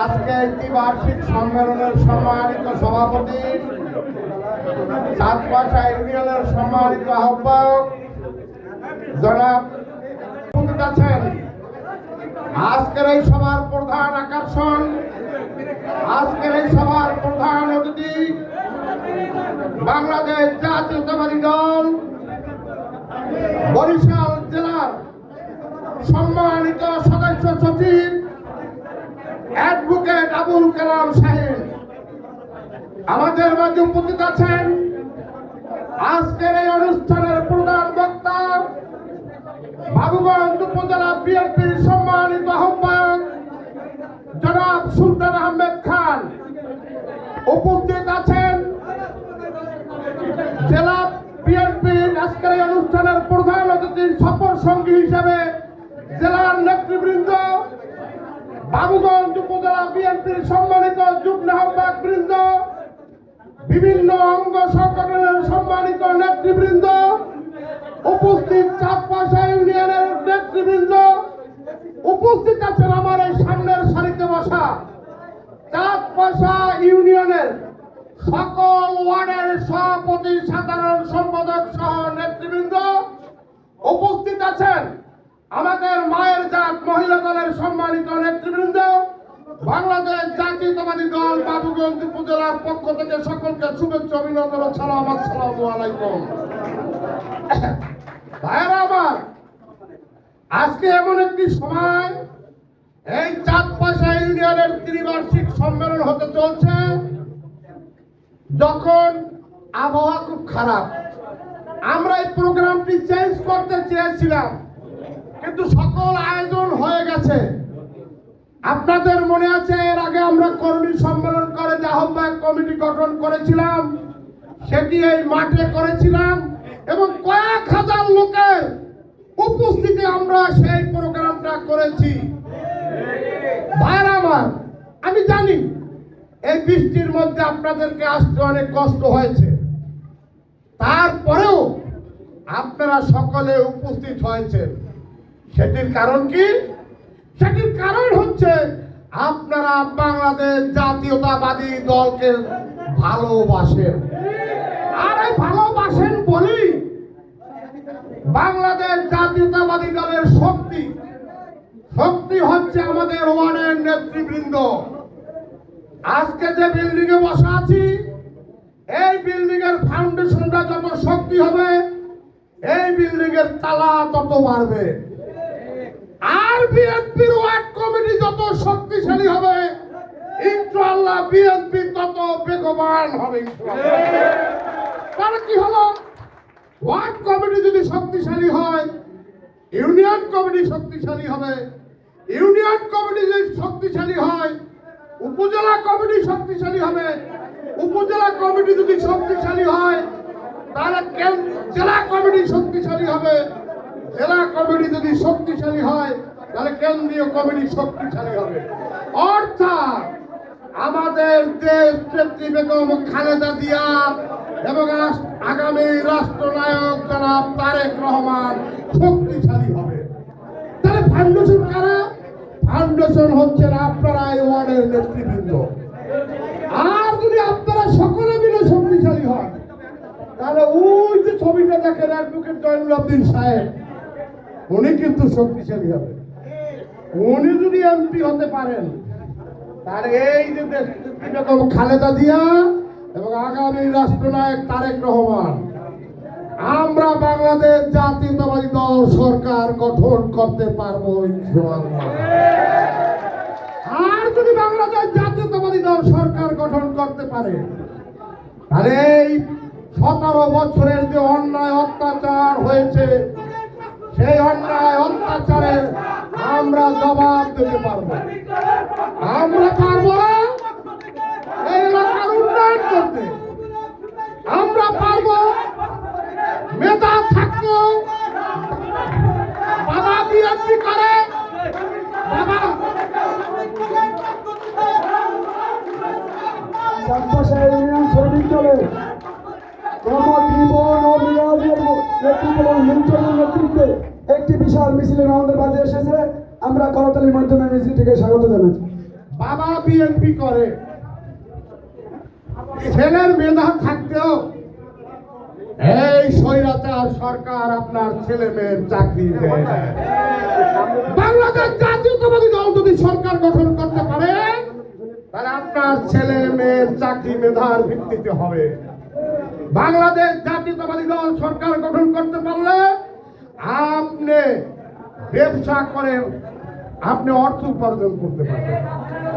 আজকে একটি বার্ষিক সম্মেলনের সম্মানিত সভাপতি, চাঁদপাশা ইউনিয়নের সম্মানিত আহ্বায়ক, জনাব আছেন। আজকের এই সভার প্রধান আকর্ষণ, আজকের এই সভার প্রধান অতিথি বাংলাদেশ জাতীয়তাবাদী দল, বরিশাল জেলার সম্মানিত সদস্য সচিব আবুল কালাম সাহেব। আমাদের মাঝে উপস্থিত আছেন আজকের এই অনুষ্ঠানের প্রধান বক্তা বাবুগঞ্জ উপজেলা বিএনপির সম্মানিত আহ্বায়ক জনাব সুলতান আহমেদ খান। উপস্থিত আছেন জেলা বিএনপির আজকের অনুষ্ঠানের প্রধান অতিথির সফর সঙ্গী হিসেবে জেলার নেতৃবৃন্দ বাবুগঞ্জ উপজেলা বিএনপির সম্মানিত যুগ্ম আহ্বায়ক বৃন্দ, বিভিন্ন অঙ্গ সংগঠনের সম্মানিত নেতৃবৃন্দ, উপস্থিত চাঁদপাশা ইউনিয়নের নেতৃবৃন্দ উপস্থিত আছেন আমার এই সামনের সারিতে বসা চাঁদপাশা ইউনিয়নের সকল ওয়ার্ডের সভাপতি সাধারণ সম্পাদক সহ নেতৃবৃন্দ উপস্থিত আছেন আমাদের মায়ের জাত মহিলা দলের সম্মানিত নেতৃবৃন্দ বাংলাদেশ জাতীয়তাবাদী দল বাবুগঞ্জ উপজেলার পক্ষ থেকে সকলকে শুভেচ্ছা, অভিনন্দন সালাম, আসসালামু আলাইকুম। ভাইয়েরা আমার, আজকে এমন একটি সময়, এই চাঁদপাশা ইউনিয়নের ত্রিবার্ষিক সম্মেলন হতে চলছে, যখন আবহাওয়া খুব খারাপ। আমরা এই প্রোগ্রামটি চেঞ্জ করতে চেয়েছিলাম, কিন্তু সকল আয়োজন হয়ে গেছে। আপনাদের মনে আছে, এর আগে আমরা কর্মী সম্মেলন করে যে আহ্বায়ক কমিটি গঠন করেছিলাম সেটি এই মাঠে করেছিলাম? এবং কয়েক হাজার লোকের উপস্থিতি আমরা সেই প্রোগ্রামটা করেছি। আমি জানি এই বৃষ্টির মধ্যে আপনাদেরকে আসতে অনেক কষ্ট হয়েছে। তারপরেও আপনারা সকলে উপস্থিত হয়েছেন। সেটির কারণ কি? সেটির কারণ হচ্ছে আপনারা বাংলাদেশ জাতীয়তাবাদী দলকে ভালোবাসেন। আর এই ভালোবাসেন বলি বাংলাদেশ জাতীয়তাবাদী দলের শক্তি শক্তি হচ্ছে আমাদের ওয়ার্ডের নেতৃবৃন্দ। আজকে যে বিল্ডিং এ বসা আছি, এই বিল্ডিং এর ফাউন্ডেশনটা যত শক্তি হবে, এই বিল্ডিং এর তালা তত বাড়বে। বিএনপির ওয়ার্ড কমিটি যত শক্তিশালী হবে, ইনশাআল্লাহ বিএনপি তত বেগবান হবে। তাহলে কি হলো? ওয়ার্ড কমিটি যদি শক্তিশালী হয়, ইউনিয়ন কমিটি শক্তিশালী হবে। ইউনিয়ন কমিটি যদি শক্তিশালী হয়, উপজেলা কমিটি শক্তিশালী হবে। উপজেলা কমিটি যদি শক্তিশালী হয়, তাহলে জেলা কমিটি শক্তিশালী হবে। জেলা কমিটি যদি শক্তিশালী হয় তাহলে কেন্দ্রীয় কমিটি শক্তিশালী হবে। অর্থাৎ আমাদের দেশ নেত্রী বেগম খালেদা জিয়া এবং আগামী রাষ্ট্রনায়ক জনাব তারেক রহমান শক্তিশালী হবে। তাহলে ফাউন্ডেশন কারা? ফাউন্ডেশন হচ্ছেন আপনারা এই ওয়ার্ডের নেতৃবৃন্দ। আর যদি আপনারা সকলে মিলে শক্তিশালী হন, তাহলে ওই যে ছবিটা দেখেন অ্যাডভোকেট জয়নুল আব্দিন সাহেব, উনি কিন্তু শক্তিশালী হবে। উনি যদি এমপি হতে পারেন, তার এই যে বেগম খালেদা দিয়া এবং আগামী রাষ্ট্রনায়ক তারেক রহমান, আমরা বাংলাদেশ জাতীয়তাবাদী দল সরকার গঠন করতে পারব। আর যদি বাংলাদেশ জাতীয়তাবাদী দল সরকার গঠন করতে পারে, তাহলে এই সতেরো বছরের যে অন্যায় অত্যাচার হয়েছে, সেই অন্যায় অত্যাচারের আমরা জবাব দিতে পারব। আমরা পারব উন্নয়ন করতে। আমরা পারব মেধা থাকলেও বাবা বিএনপি করে মিন্টনের একটি বিশাল মিছিল আমাদের মাঝে এসেছে। আমরা করতালির মাধ্যমে মিছিলটিকে স্বাগত জানাচ্ছি। বাবা বিএনপি করে। ছেলের মেধা থাকতেও এই স্বৈরাচার সরকার আপনার ছেলে মেয়ের চাকরি বাংলাদেশ জাতীয়তাবাদী দল যদি সরকার গঠন করতে পারে, তাহলে আপনার ছেলে মেয়ের চাকরি মেধার ভিত্তিতে হবে। বাংলাদেশ জাতীয়তাবাদী দল সরকার গঠন করতে পারলে আপনি ব্যবসা করে আপনি অর্থ উপার্জন করতে পারবেন।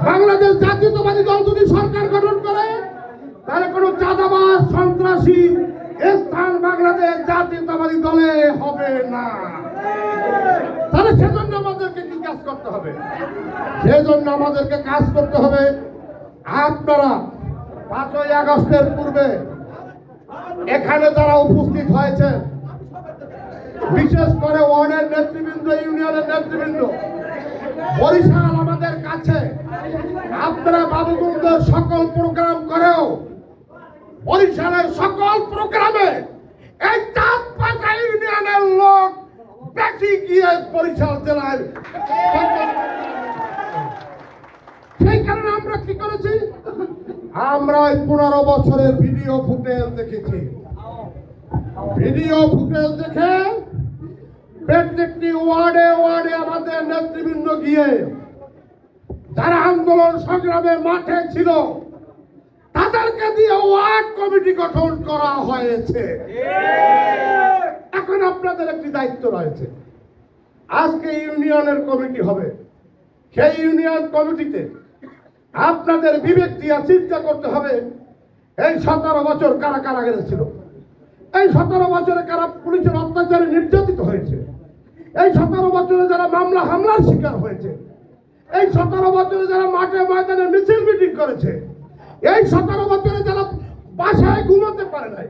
বাংলাদেশ জাতীয়তাবাদী দল যদি সরকার গঠন করে, তাহলে কোনো চাঁদাবাজ, সন্ত্রাসী স্থান বাংলাদেশ জাতীয়তাবাদী দলে হবে না। তাহলে সেজন্য আমাদেরকে কি কাজ করতে হবে? সেজন্য আমাদেরকে কাজ করতে হবে। আপনারা পাঁচই আগস্টের পূর্বে এখানে যারা উপস্থিত হয়েছেন বিশেষ করে ওয়ার্ডের নেতৃবৃন্দ, ইউনিয়নের নেতৃবৃন্দ। বরিশাল আমাদের কাছে। আপনারা বাবুগঞ্জের সকল প্রোগ্রাম করেও বরিশালের সকল প্রোগ্রামে এই চাঁদ পাঁচা ইউনিয়নের লোক বেশি গিয়ে বরিশাল জেলায় সেই কারণে আমরা কি করেছি? আমরা ওই পনেরো বছরের ভিডিও ফুটেজ দেখেছি। ভিডিও ফুটেজ দেখে প্রত্যেকটি ওয়ার্ডে ওয়ার্ডে আমাদের নেতৃবৃন্দ গিয়ে যারা আন্দোলন সংগ্রামে মাঠে ছিল, তাদেরকে দিয়ে ওয়ার্ড কমিটি গঠন করা হয়েছে। এখন আপনাদের একটি দায়িত্ব রয়েছে। আজকে ইউনিয়নের কমিটি হবে। সেই ইউনিয়ন কমিটিতে আপনাদের বিবেক দিয়া চিন্তা করতে হবে, এই সতেরো বছর কারা কারাগারে ছিল? এই সতেরো বছরে কারা পুলিশের অত্যাচারে নির্যাতিত হয়েছে? এই সতেরো বছরে যারা মামলা হামলার শিকার হয়েছে, এই সতেরো বছরে যারা মাঠে ময়দানে মিছিল মিটিং করেছে, এই সতেরো বছরে যারা বাসায় ঘুমাতে পারে নাই,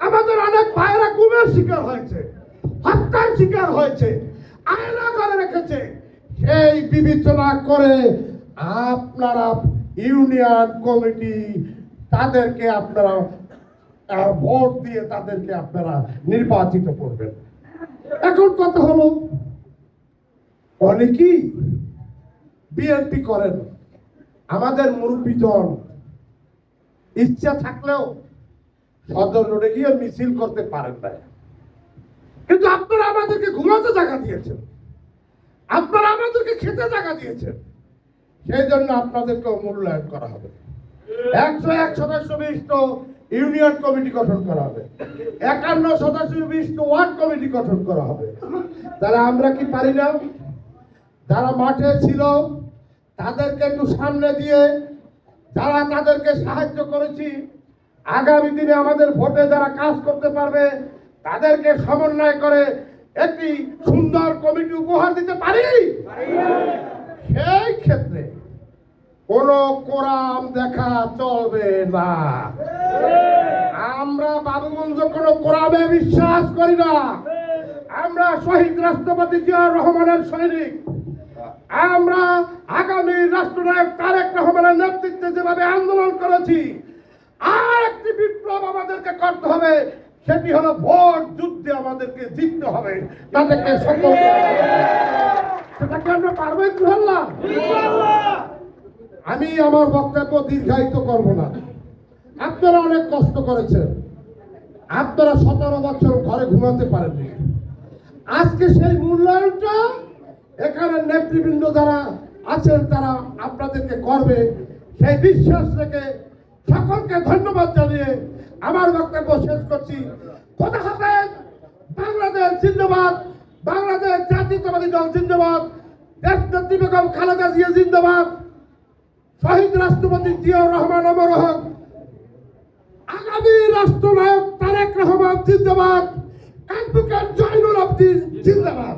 আমাদের অনেক ভাইয়েরা গুমের শিকার হয়েছে, হত্যার শিকার হয়েছে, আয়না করে রেখেছে। সেই বিবেচনা করে আপনারা ইউনিয়ন কমিটি তাদেরকে আপনারা ভোট দিয়ে তাদেরকে আপনারা নির্বাচিত করবেন। এখন কথা হলো, অনেকেই বিএনপি করেন। আমাদের মুরব্বীজন ইচ্ছা থাকলেও সদর রোডে গিয়ে মিছিল করতে পারেন না কিন্তু আপনারা আমাদেরকে ঘুমাতে জায়গা দিয়েছেন। আপনারা আমাদেরকে খেতে জায়গা দিয়েছেন। সেই জন্য আপনাদেরকেও মূল্যায়ন করা হবে। একশো এক সদস্য বিশিষ্ট ইউনিয়ন কমিটি গঠন করা হবে। একান্ন সদস্য বিশিষ্ট ওয়ার্ড কমিটি গঠন করা হবে। তাহলে আমরা কি পারি না? যারা মাঠে ছিল, তাদেরকে একটু সামনে দিয়ে যারা তাদেরকে সাহায্য করেছি, আগামী দিনে আমাদের ভোটে যারা কাজ করতে পারবে, তাদেরকে সমন্বয় করে একটি সুন্দর কমিটি উপহার দিতে পারি? সেই ক্ষেত্রে কোন কোরআন দেখা চলবে না। আমরা বাবুগঞ্জ কোন কোরআনে বিশ্বাস করি না। আমরা শহীদ রাষ্ট্রপতি জিয়াউর রহমানের সৈনিক। আমরা আগামী রাষ্ট্রনায়ক তারেক রহমানের নেতৃত্বে যেভাবে আন্দোলন করেছি আর একটি বিপ্লব আমাদেরকে করতে হবে সেটি হলো ভোট যুদ্ধে আমাদেরকে জিততে হবে। তাদেরকে সকল সেটাকে আমরা পারব ইনশাল্লাহ আমি আমার বক্তব্য দীর্ঘায়িত করব না। আপনারা অনেক কষ্ট করেছেন। আপনারা সতেরো বছর ঘরে ঘুমাতে পারেননি। আজকে সেই মূল্যায়নটা এখানে নেতৃবৃন্দ যারা আছেন, তারা আপনাদেরকে করবে। সেই বিশ্বাস রেখে সকলকে ধন্যবাদ জানিয়ে আমার বক্তব্য শেষ করছি। কথা হাফেজ, বাংলাদেশ জিন্দাবাদ, বাংলাদেশ জাতীয়তাবাদী দল জিন্দাবাদ, দেশ নেত্রী বেগম খালেদা জিয়া জিন্দাবাদ, শহীদ রাষ্ট্রপতি জিয়াউর রহমান অমর হোক। আগামী রাষ্ট্রনায়ক তারেক রহমান জিন্দাবাদ। অ্যাডভোকেট জয়নুল আবদিন জিন্দাবাদ।